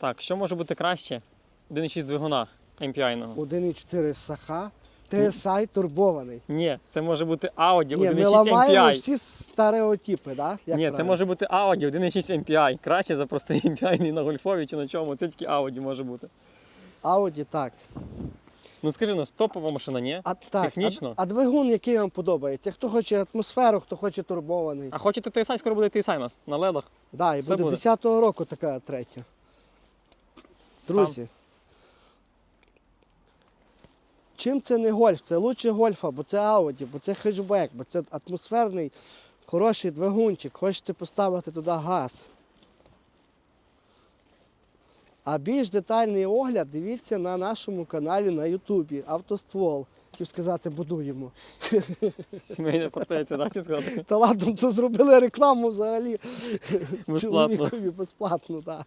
Так, що може бути краще? 1,6 двигуна MPI-ного. 1,4 саха, TSI турбований. Ні, це може бути Audi Ні, ми 1,6 ламаємо MPI. всі стереотипи, да? Як Ні, це правильно? може бути Audi 1,6 MPI. Краще за простий MPI на гольфові чи на чому. Це тільки Audi може бути. Audi, так. Ну скажи, ну стопова машина, ні? А, так. Технічно? А, а двигун, який вам подобається? Хто хоче атмосферу, хто хоче турбований. А хочете TSI, скоро буде TSI у нас на ледах. Да, і все буде. 10-го року така третя. Друзі. Чим це не гольф? Це лучше гольфа, бо це Audi, бо це хетчбек, бо це атмосферний, хороший двигунчик. Хочете поставити туди газ. А більш детальний огляд дивіться на нашому каналі на Ютубі Автоствол. Хотів сказати, будуємо. Сімейна фортеця, так чи сказати? Та ладно, то зробили рекламу взагалі. Безплатно. Чоловікові безплатно, так.